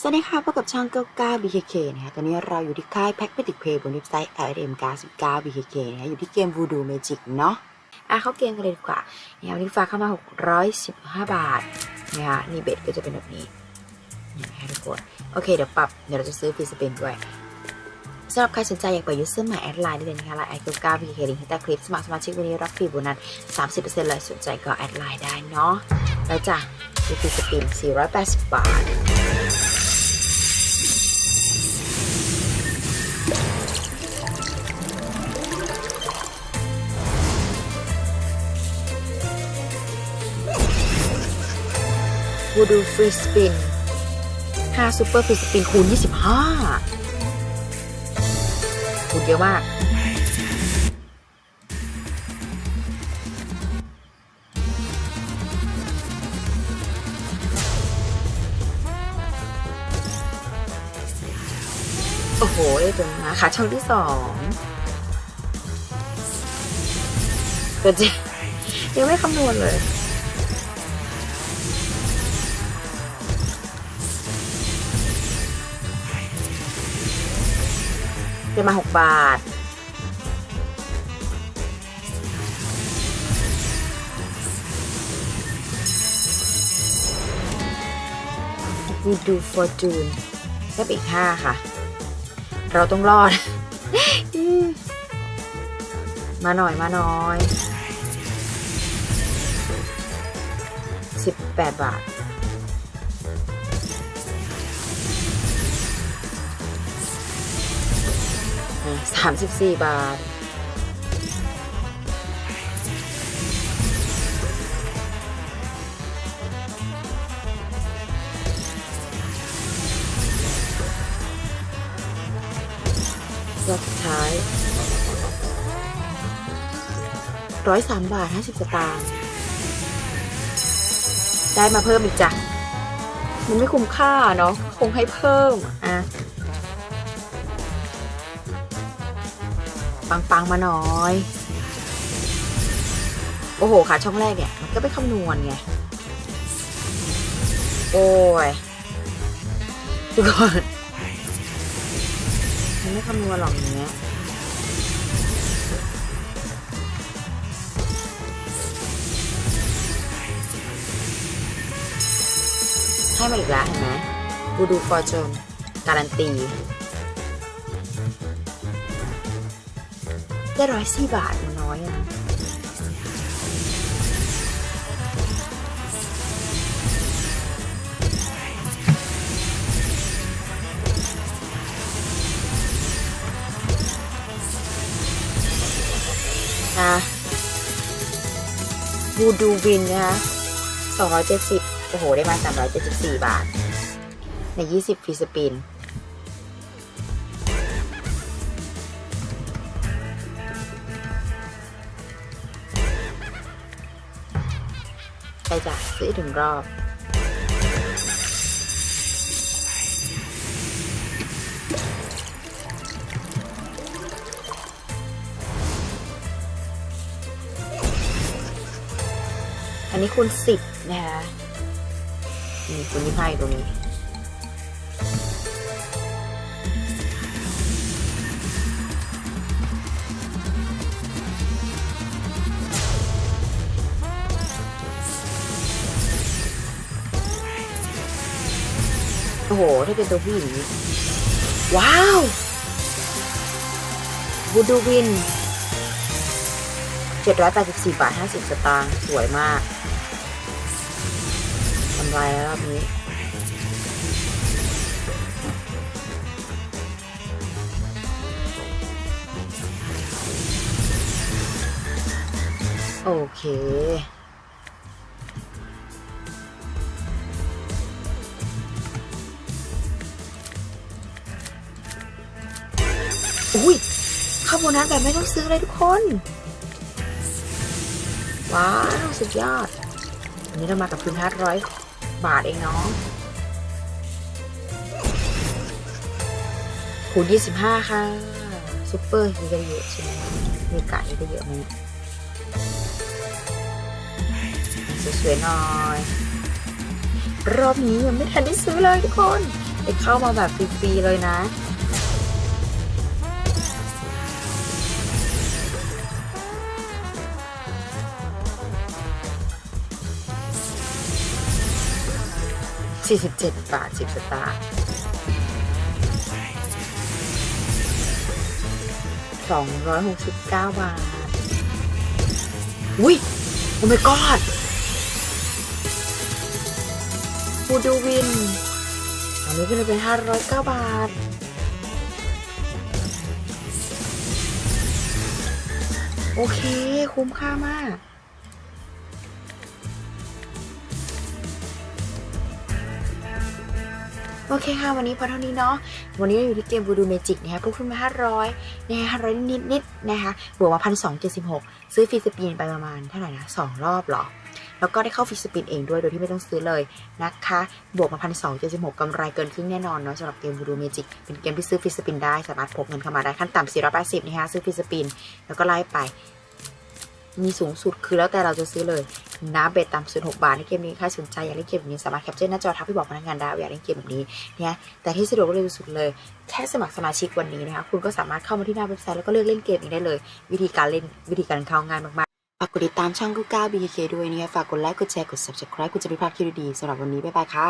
สวัสดีค่ะพบกับช่อง99 BKK นะคะตอนนี้เราอยู่ที่ค่าย Pack p e t i c Play บนเว็บไซต์ LM 99 BKK นะคะอยู่ที่เกม Voodoo Magic เนาะอะเข้าเกมกันเลยดีกว่าเนี่ยวันนี้ฝากเข้ามา 615 บาทนะคะนี่เบ็ดก็จะเป็นแบบนี้นะคะทุกคนโอเค เดี๋ยวปรับ เดี๋ยวเราจะซื้อฟรีสเปนด้วยสำหรับใครสนใจอยากเปิดยูเซอร์ใหม่แอดไลน์ได้เลยนะคะไลน์99 BKK ลิงก์ที่ใต้คลิปสมัครสมาชิกวันนี้รับฟรีโบนัส30%เลยสนใจก็แอดไลน์ได้เนาะแล้วจ้ะฟรีสเปน480 บาท บูดูฟรีสปิน5ซูเปอร์ฟรีสปินคูณ 25 คูณเยอะมากโอ้โหได้จนมาค่ะช่องที่สองเก็จยังไม่คำนวณเลย เป็นมาหกบาท We do fortune ได้ไปอีกห้าค่ะ เราต้องรอดมมาหน่อยมาหน่อยสิบแปดบาท สามสิบสี่บาท รอบสุดท้ายร้อยสามบาทห้าสิบสตางค์ ได้มาเพิ่มอีกจ้ะ มันไม่คุ้มค่าเนาะ คงให้เพิ่ม อะ ปังๆมาหน่อย โอ้โหค่ะช่องแรกเนี่ย มันก็ไปคำนวณไง โอ้ยทุกคนมันไม่คำนวณหรอกอย่างเงี้ยให้มาอีกแล้วเห็นไหมบูดูฟอร์จนการันตี ได้ร้อยสี่บาทมันน้อยอะนะนะบูดูวินนะคะสองร้อยเจ็ดสิบโอ้โห ได้มาสามร้อยเจ็ดสิบสี่บาท ในยี่สิบฟีสปิน ไปจ้ะซื้อถึงรอบอันนี้คูณสิบนะคะนี่คูณยี่ห้าอยู่ตรงนี้ โอ้โห ถ้าเป็นตัวผู้หญิงนี่ว้าวบูดูวิน 784 บาท 50 สตางค์สวยมากกำไรแล้วรอบนี้โอเค อุ้ยข้าวโบนัสแบบไม่ต้องซื้อเลยทุกคน ว้าวสุดยอด อันนี้เรามากับทุนห้าร้อยบาทเองเนาะคูณยี่สิบห้าค่ะซุปเปอร์นี่ก็เยอะใช่ไหมมีกะนี่ก็เยอะไหมสวยๆหน่อยรอบนี้ยังไม่ทันได้ซื้อเลยทุกคนไปเข้ามาแบบฟรีๆเลยนะ 47 บาท 10 สตางค์269 บาท อุ้ย โอ้ my god ฟูดูวินอันนี้ก็เลยเป็น 509 บาทโอเค คุ้มค่ามาก โอเคค่ะ วันนี้พอเท่านี้เนาะ วันนี้เราอยู่ที่เกม Voodoo Magic นะคะพุ่งขึ้นมา 500นะคะ500นิดนิดๆนะคะบวกมา1,276ซื้อฟรีสปินไปประมาณเท่าไหร่นะ2รอบเหรอ แล้วก็ได้เข้าฟรีสปินเองด้วยโดยที่ไม่ต้องซื้อเลยนะคะ บวกมา1,276กำไรเกินครึ่งแน่นอนเนาะสำหรับเกม Voodoo Magic เป็นเกมที่ซื้อฟรีสปินได้สามารถพกเงินเข้ามาได้ขั้นต่ำ480นะคะซื้อฟรีสปินแล้วก็ไล่ไป มีสูงสุดคือแล้วแต่เราจะซื้อเลย นะเบ็ดต่ำศูนย์หกบาทในเกมนี้ใครสนใจอยากเล่นเกมแบบนี้สามารถแคปเจอร์หน้าจอทักพี่บอกพนักงานได้ว่าอยากเล่นเกมแบบนี้เนี่ยแต่ที่สะดวกเร็วสุดเลยแค่สมัครสมาชิกวันนี้นะคะคุณก็สามารถเข้ามาที่หน้าเว็บไซต์แล้วก็เลือกเล่นเกมนี้ได้เลย วิธีการเล่นวิธีการเข้าง่ายมากๆฝากกดติดตามช่องกุ๊กก้าบีเคด้วยนะคะฝากกดไลค์กดแชร์กด subscribe คุณจะไม่พลาดคลิปดีๆสำหรับวันนี้บ๊ายบายค่ะ